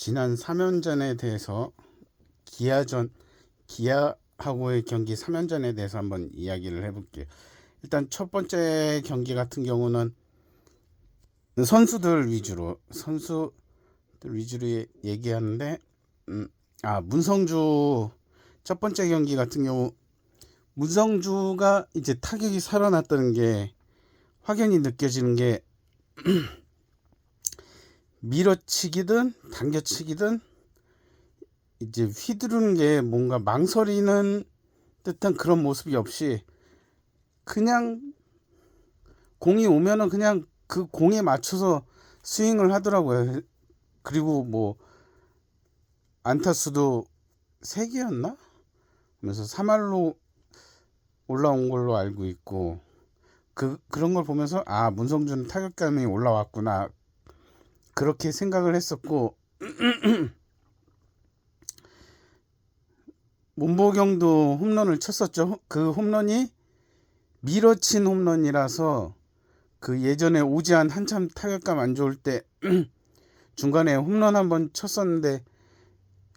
지난 3연전에 대해서 기아전 기아하고의 경기 3연전에 대해서 한번 이야기를 해볼게요. 일단 첫 번째 경기 같은 경우는 선수들 위주로 선수들 위주로 예- 얘기하는데 음, 아 문성주 첫 번째 경기 같은 경우 문성주가 이제 타격이 살아났다는 게 확연히 느껴지는 게 밀어치기든 당겨치기든 이제 휘두르는 게 뭔가 망설이는 듯한 그런 모습이 없이 그냥 공이 오면은 그냥 그 공에 맞춰서 스윙을 하더라고요. 그리고 뭐 안타수도 세 개였나? 그래서 3할로 올라온 걸로 알고 있고 그 그런 걸 보면서 아 문성준 타격감이 올라왔구나 그렇게 생각을 했었고 문보경도 홈런을 쳤었죠. 그 홈런이 밀어친 홈런이라서 그 예전에 오지한 한참 타격감 안 좋을 때 중간에 홈런 한번 쳤었는데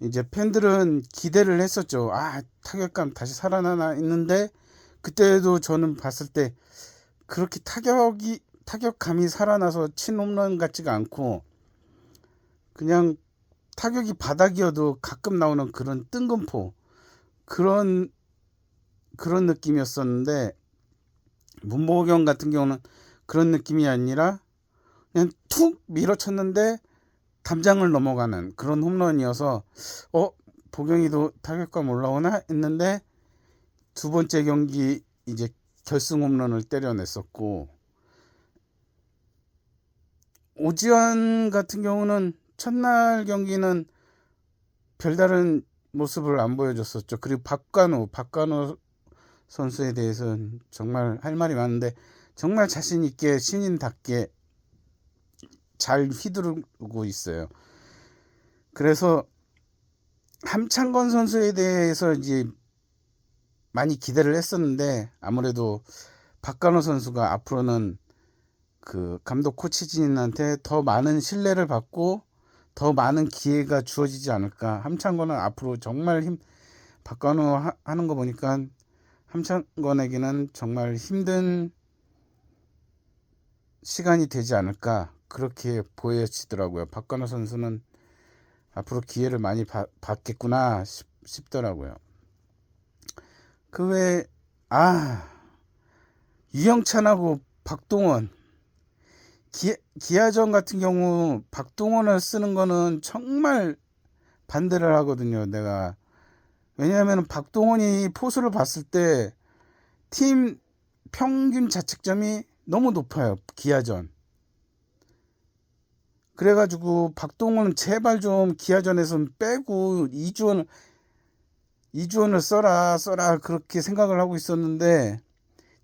이제 팬들은 기대를 했었죠. 아 타격감 다시 살아나나 했는데 그때도 저는 봤을 때 그렇게 타격이 타격감이 살아나서 친 홈런 같지가 않고 그냥 타격이 바닥이어도 가끔 나오는 그런 뜬금포 그런 그런 느낌이었었는데 문보경 같은 경우는 그런 느낌이 아니라 그냥 툭 밀어쳤는데 담장을 넘어가는 그런 홈런이어서 어 보경이도 타격감 올라오나? 했는데 두 번째 경기 이제 결승 홈런을 때려냈었고 오지환 같은 경우는 첫날 경기는 별다른 모습을 안 보여줬었죠. 그리고 박관우, 박관우 선수에 대해서는 정말 할 말이 많은데 정말 자신 있게 신인답게 잘 휘두르고 있어요. 그래서 함창건 선수에 대해서 이제 많이 기대를 했었는데 아무래도 박관호 선수가 앞으로는 그 감독 코치진한테 더 많은 신뢰를 받고 더 많은 기회가 주어지지 않을까. 함창건은 앞으로 정말 힘 박관호 하- 하는 거 보니까 함창건에게는 정말 힘든 시간이 되지 않을까 그렇게 보여지더라고요. 박관호 선수는 앞으로 기회를 많이 받, 받겠구나 싶, 싶더라고요. 그 외에 아 유영찬하고 박동원 기, 기아전 같은 경우 박동원을 쓰는 거는 정말 반대를 하거든요. 내가 왜냐하면 박동원이 포수를 봤을 때 팀 평균 자책점이 너무 높아요. 기아전. 그래가지고 박동원은 제발 좀 기아전에선 빼고 이주원 이주원을 써라 써라 그렇게 생각을 하고 있었는데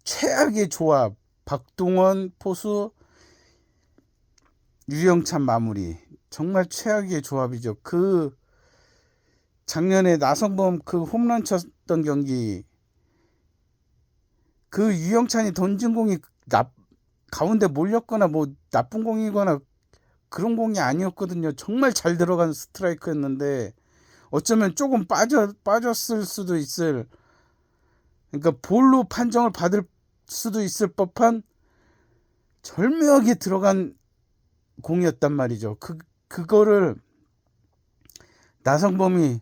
최악의 조합 박동원 포수 유영찬 마무리 정말 최악의 조합이죠. 그 작년에 나성범 그 홈런 쳤던 경기 그 유영찬이 던진 공이 나, 가운데 몰렸거나 뭐 나쁜 공이거나 그런 공이 아니었거든요. 정말 잘 들어간 스트라이크였는데 어쩌면 조금 빠져 빠졌을 수도 있을 그러니까 볼로 판정을 받을 수도 있을 법한 절묘하게 들어간 공이었단 말이죠. 그 그거를 나성범이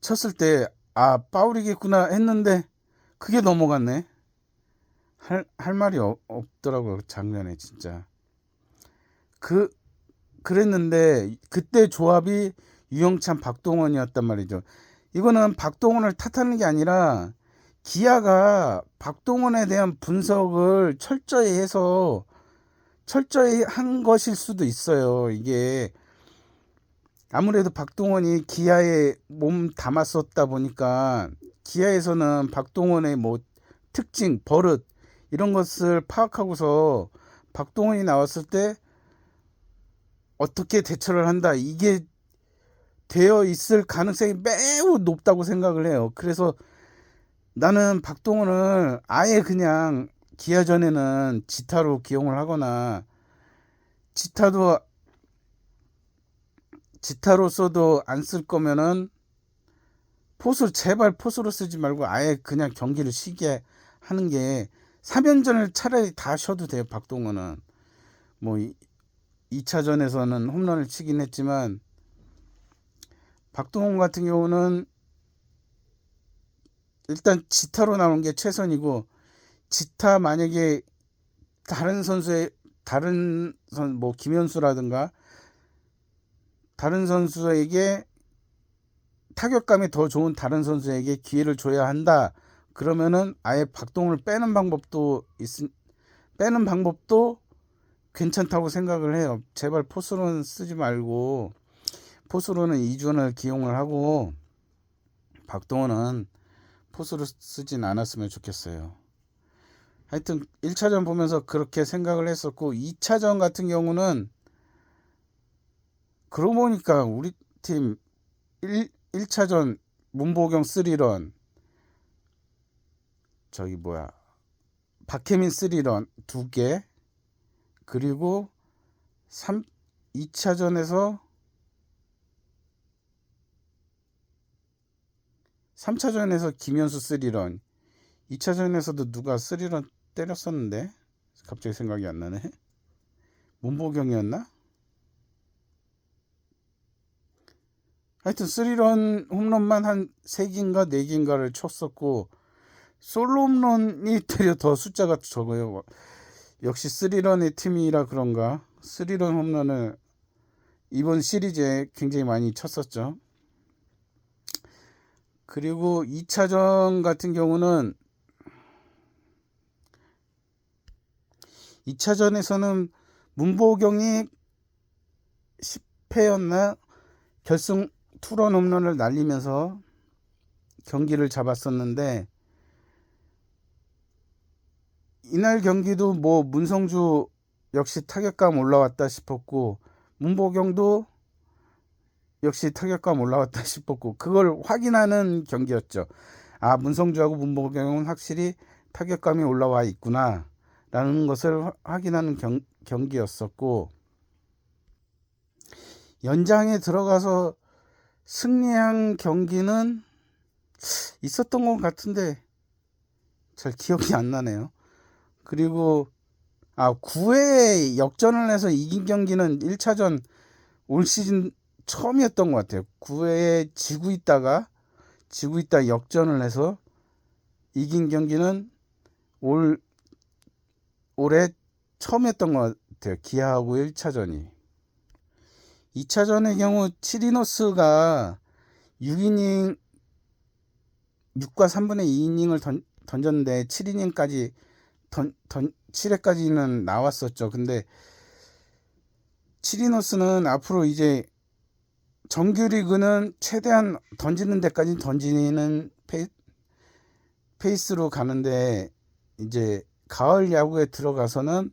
쳤을 때 아 파울이겠구나 했는데 그게 넘어갔네. 할, 할 말이 없, 없더라고요. 작년에 진짜. 그 그랬는데 그때 조합이 유영찬 박동원이었단 말이죠. 이거는 박동원을 탓하는 게 아니라 기아가 박동원에 대한 분석을 철저히 해서 철저히 한 것일 수도 있어요. 이게 아무래도 박동원이 기아에 몸 담았었다 보니까 기아에서는 박동원의 뭐 특징, 버릇 이런 것을 파악하고서 박동원이 나왔을 때 어떻게 대처를 한다 이게 되어 있을 가능성이 매우 높다고 생각을 해요. 그래서 나는 박동원을 아예 그냥 기아전에는 지타로 기용을 하거나 지타도 지타로서도 안 쓸 거면은 포수 제발 포수로 쓰지 말고 아예 그냥 경기를 쉬게 하는 게 3연전을 차라리 다 쉬어도 돼요. 박동원은 뭐 2차전에서는 홈런을 치긴 했지만 박동원 같은 경우는 일단 지타로 나온 게 최선이고 지타 만약에 다른 선수의 다른 선 뭐 김현수라든가 다른 선수에게 타격감이 더 좋은 다른 선수에게 기회를 줘야 한다. 그러면은 아예 박동을 빼는 방법도 있 빼는 방법도 괜찮다고 생각을 해요. 제발 포수로는 쓰지 말고 포수로는 이준을 기용을 하고 박동원은 포수로 쓰진 않았으면 좋겠어요. 하여튼 1차전 보면서 그렇게 생각을 했었고 2차전 같은 경우는 그러고 보니까 우리 팀 1, 1차전 문보경 3런 저기 뭐야 박혜민 3런 2개 그리고 3 2차전에서 3차전에서 김현수 3런 2차전에서도 누가 3런 때렸었는데 갑자기 생각이 안 나네 문보경이었나? 하여튼 3런 홈런만 한 3개인가 4개인가를 쳤었고 솔로 홈런이 되려 더 숫자가 적어요. 역시 3런의 팀이라 그런가 3런 홈런을 이번 시리즈에 굉장히 많이 쳤었죠. 그리고 2차전 같은 경우는 2차전에서는 문보경이 10회였나 결승 투런 홈런을 날리면서 경기를 잡았었는데 이날 경기도 뭐 문성주 역시 타격감 올라왔다 싶었고 문보경도 역시 타격감 올라왔다 싶었고 그걸 확인하는 경기였죠. 아 문성주하고 문보경은 확실히 타격감이 올라와 있구나 라는 것을 확인하는 경, 경기였었고 연장에 들어가서 승리한 경기는 있었던 것 같은데 잘 기억이 안 나네요. 그리고 아 9회에 역전을 해서 이긴 경기는 1차전 올 시즌 처음이었던 것 같아요. 9회에 지고 있다가 지고 있다 역전을 해서 이긴 경기는 올 올해 처음이었던 것 같아요. 기아하고 1차전이. 2차전의 경우 치리노스가 6이닝 6과 3분의 2이닝을 던, 던졌는데 7이닝까지 던, 던, 7회까지는 나왔었죠. 근데 치리노스는 앞으로 이제 정규리그는 최대한 던지는 데까지 던지는 페이, 페이스로 가는데 이제 가을 야구에 들어가서는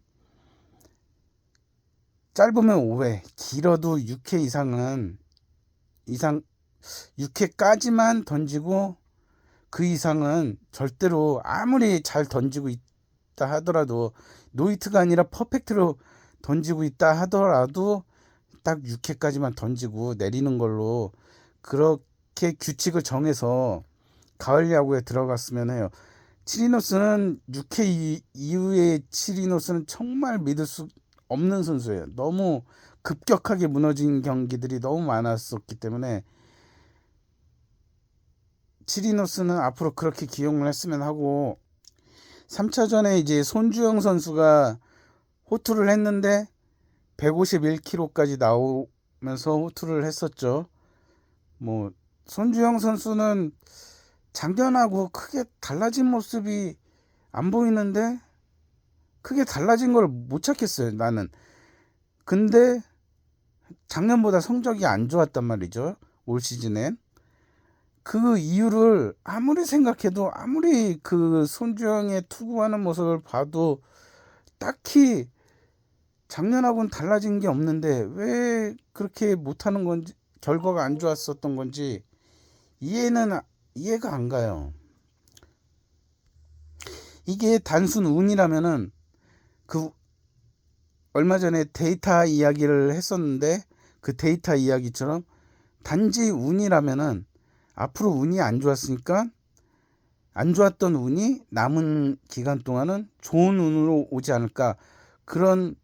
짧으면 5회, 길어도 6회 이상은 이상 6회까지만 던지고 그 이상은 절대로 아무리 잘 던지고 있다 하더라도 노이트가 아니라 퍼펙트로 던지고 있다 하더라도 딱 6회까지만 던지고 내리는 걸로 그렇게 규칙을 정해서 가을 야구에 들어갔으면 해요. 치리노스는 6회 이후에 치리노스는 정말 믿을 수 없는 선수예요. 너무 급격하게 무너진 경기들이 너무 많았었기 때문에 치리노스는 앞으로 그렇게 기용을 했으면 하고 3차전에 이제 손주영 선수가 호투를 했는데 151km까지 나오면서 호투를 했었죠. 뭐 손주영 선수는 작년하고 크게 달라진 모습이 안 보이는데 크게 달라진 걸 못 찾겠어요, 나는. 근데 작년보다 성적이 안 좋았단 말이죠. 올 시즌엔. 그 이유를 아무리 생각해도 아무리 그 손주영의 투구하는 모습을 봐도 딱히 작년하고는 달라진 게 없는데 왜 그렇게 못하는 건지 결과가 안 좋았었던 건지 이해는 이해가 안 가요. 이게 단순 운이라면은 그 얼마 전에 데이터 이야기를 했었는데 그 데이터 이야기처럼 단지 운이라면은 앞으로 운이 안 좋았으니까 안 좋았던 운이 남은 기간 동안은 좋은 운으로 오지 않을까 그런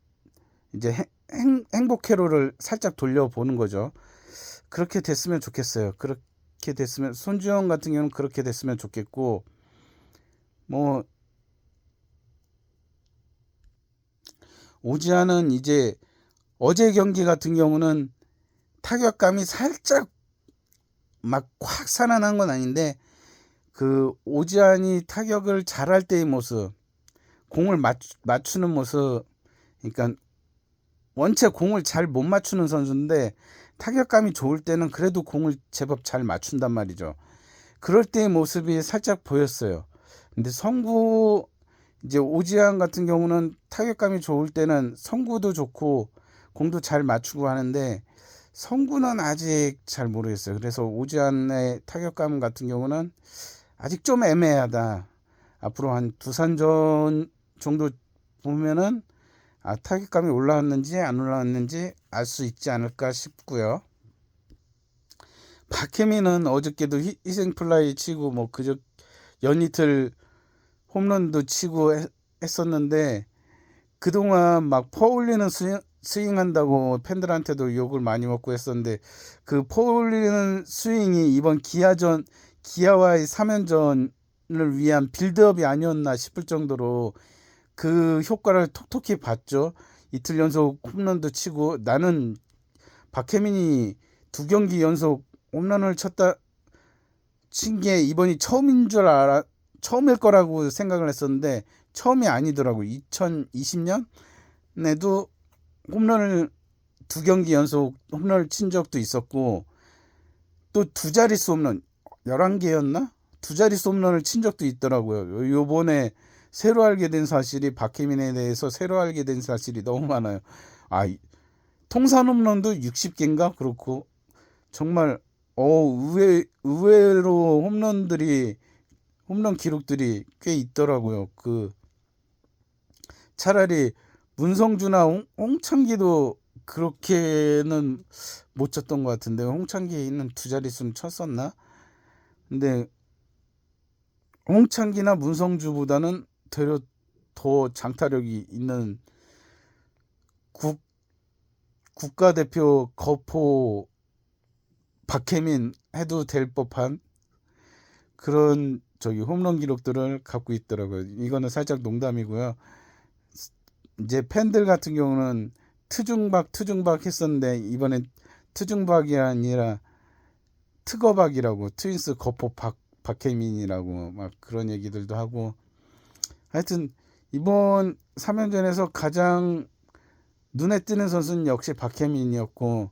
이제 행, 행, 행복 회로를 살짝 돌려보는 거죠. 그렇게 됐으면 좋겠어요. 그렇게 됐으면 손주영 같은 경우는 그렇게 됐으면 좋겠고 뭐 오지아는 이제 어제 경기 같은 경우는 타격감이 살짝 막 확 살아난 건 아닌데 그 오지안이 타격을 잘할 때의 모습, 공을 맞추, 맞추는 모습, 그러니까 원체 공을 잘 못 맞추는 선수인데 타격감이 좋을 때는 그래도 공을 제법 잘 맞춘단 말이죠. 그럴 때의 모습이 살짝 보였어요. 근데 성구 이제 오지안 같은 경우는 타격감이 좋을 때는 성구도 좋고 공도 잘 맞추고 하는데 성구는 아직 잘 모르겠어요. 그래서 오지안의 타격감 같은 경우는 아직 좀 애매하다. 앞으로 한 두산전 정도 보면은 아, 타격감이 올라왔는지 안 올라왔는지 알 수 있지 않을까 싶고요. 박혜민은 어저께도 희, 희생플라이 치고 뭐 그저 연이틀 홈런도 치고 했, 했었는데 그동안 막 퍼올리는 스윙, 스윙한다고 팬들한테도 욕을 많이 먹고 했었는데 그 퍼올리는 스윙이 이번 기아전 기아와의 3연전을 위한 빌드업이 아니었나 싶을 정도로 그 효과를 톡톡히 봤죠. 이틀 연속 홈런도 치고 나는 박혜민이 두 경기 연속 홈런을 쳤다 친 게 이번이 처음인 줄 알아 처음일 거라고 생각을 했었는데 처음이 아니더라고. 2020년에도 홈런을 두 경기 연속 홈런을 친 적도 있었고 또 두 자릿수 홈런 11개였나? 두 자릿수 홈런을 친 적도 있더라고요. 요번에 새로 알게 된 사실이 박혜민에 대해서 새로 알게 된 사실이 너무 많아요. 아, 통산 홈런도 60개인가? 그렇고 정말 어 의외 의외로 홈런들이 홈런 기록들이 꽤 있더라고요. 그 차라리 문성주나 홍, 홍창기도 그렇게는 못 쳤던 것 같은데 홍창기는 두 자릿수는 쳤었나? 근데 홍창기나 문성주보다는 되려 더 장타력이 있는 국 국가대표 거포 박혜민 해도 될 법한 그런 저기 홈런 기록들을 갖고 있더라고요. 이거는 살짝 농담이고요. 이제 팬들 같은 경우는 트중박 트중박 했었는데 이번엔 트중박이 아니라 특어박이라고 트윈스 거포 박 박혜민이라고 막 그런 얘기들도 하고 하여튼 이번 3연전에서 가장 눈에 띄는 선수는 역시 박혜민이었고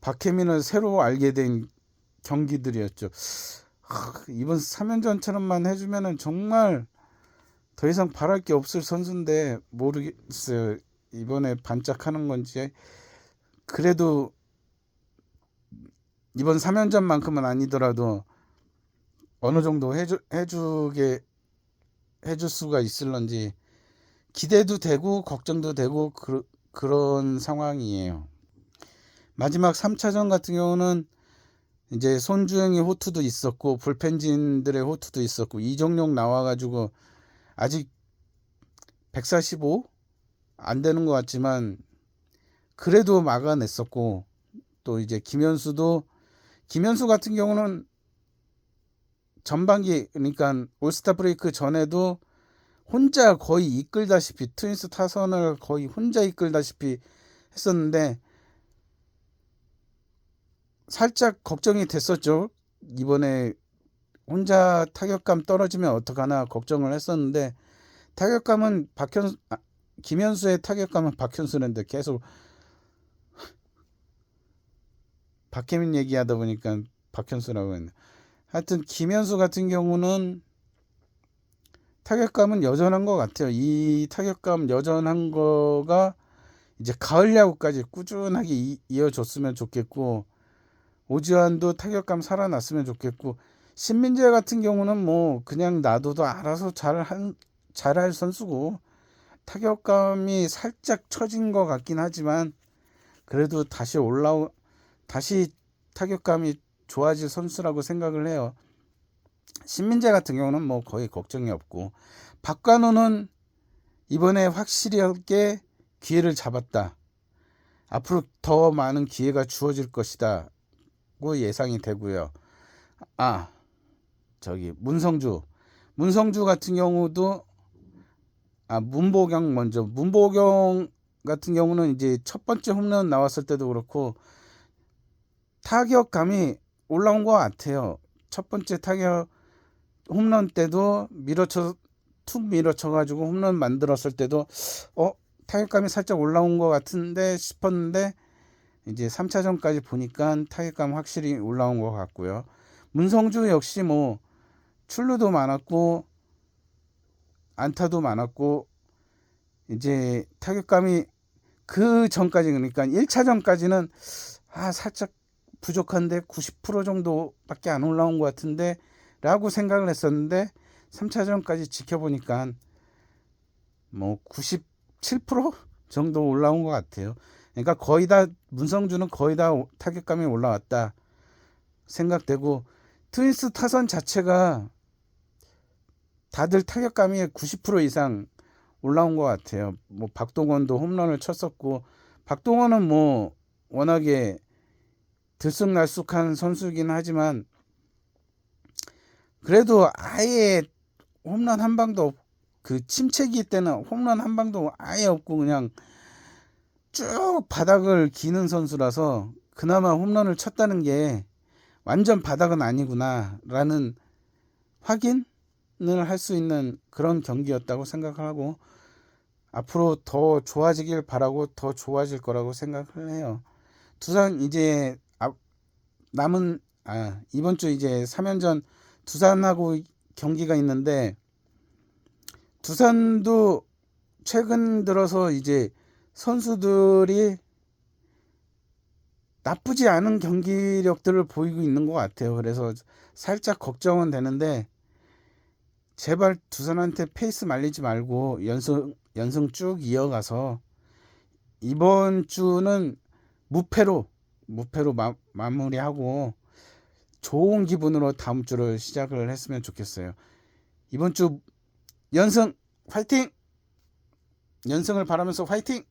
박혜민을 새로 알게 된 경기들이었죠. 하, 이번 3연전처럼만 해주면은 정말 더 이상 바랄 게 없을 선수인데 모르겠어요. 이번에 반짝하는 건지 그래도 이번 3연전만큼은 아니더라도 어느 정도 해주, 해주게 해줄 수가 있을런지 기대도 되고 걱정도 되고 그, 그런 상황이에요. 마지막 3차전 같은 경우는 이제 손주영의 호투도 있었고 불펜진들의 호투도 있었고 이정용 나와가지고 아직 145 안 되는 것 같지만 그래도 막아냈었고 또 이제 김현수도 김현수 같은 경우는 전반기 그러니까 올스타 브레이크 전에도 혼자 거의 이끌다시피 트윈스 타선을 거의 혼자 이끌다시피 했었는데 살짝 걱정이 됐었죠. 이번에 혼자 타격감 떨어지면 어떡하나 걱정을 했었는데 타격감은 박현 아, 김현수의 타격감은 박현수인데 계속 박혜민 얘기하다 보니까 박현수라고 했네. 하여튼 김현수 같은 경우는 타격감은 여전한 것 같아요. 이 타격감 여전한 거가 이제 가을 야구까지 꾸준하게 이, 이어졌으면 좋겠고 오지환도 타격감 살아났으면 좋겠고 신민재 같은 경우는 뭐 그냥 놔둬도 알아서 잘한 잘할 선수고 타격감이 살짝 처진 것 같긴 하지만 그래도 다시 올라오 다시 타격감이 좋아질 선수라고 생각을 해요. 신민재 같은 경우는 뭐 거의 걱정이 없고 박관호는 이번에 확실하게 기회를 잡았다. 앞으로 더 많은 기회가 주어질 것이다고 예상이 되고요. 아 저기 문성주 문성주 같은 경우도 아 문보경 먼저 문보경 같은 경우는 이제 첫 번째 홈런 나왔을 때도 그렇고 타격감이 올라온 것 같아요. 첫 번째 타격 홈런 때도 밀어쳐 툭 밀어쳐 가지고 홈런 만들었을 때도 어 타격감이 살짝 올라온 것 같은데 싶었는데 이제 3차전까지 보니까 타격감 확실히 올라온 것 같고요. 문성주 역시 뭐 출루도 많았고 안타도 많았고 이제 타격감이 그 전까지 그러니까 1차전까지는 아 살짝 부족한데 90% 정도밖에 안 올라온 것 같은데 라고 생각을 했었는데 3차전까지 지켜보니까 뭐 97% 정도 올라온 것 같아요. 그러니까 거의 다 문성주는 거의 다 타격감이 올라왔다 생각되고 트윈스 타선 자체가 다들 타격감이 90% 이상 올라온 것 같아요. 뭐 박동원도 홈런을 쳤었고 박동원은 뭐 워낙에 들쑥날쑥한 선수이긴 하지만 그래도 아예 홈런 한 방도 없, 그 침체기 때는 홈런 한 방도 아예 없고 그냥 쭉 바닥을 기는 선수라서 그나마 홈런을 쳤다는 게 완전 바닥은 아니구나라는 확인을 할 수 있는 그런 경기였다고 생각하고 앞으로 더 좋아지길 바라고 더 좋아질 거라고 생각을 해요. 두산 이제 앞- 남은 아 이번 주 이제 3연전 두산하고 경기가 있는데 두산도 최근 들어서 이제 선수들이 나쁘지 않은 경기력들을 보이고 있는 것 같아요. 그래서 살짝 걱정은 되는데 제발 두산한테 페이스 말리지 말고 연승 연승 쭉 이어가서 이번 주는 무패로 무패로 마, 마무리하고 좋은 기분으로 다음 주를 시작을 했으면 좋겠어요. 이번 주 연승 화이팅! 연승을 바라면서 화이팅!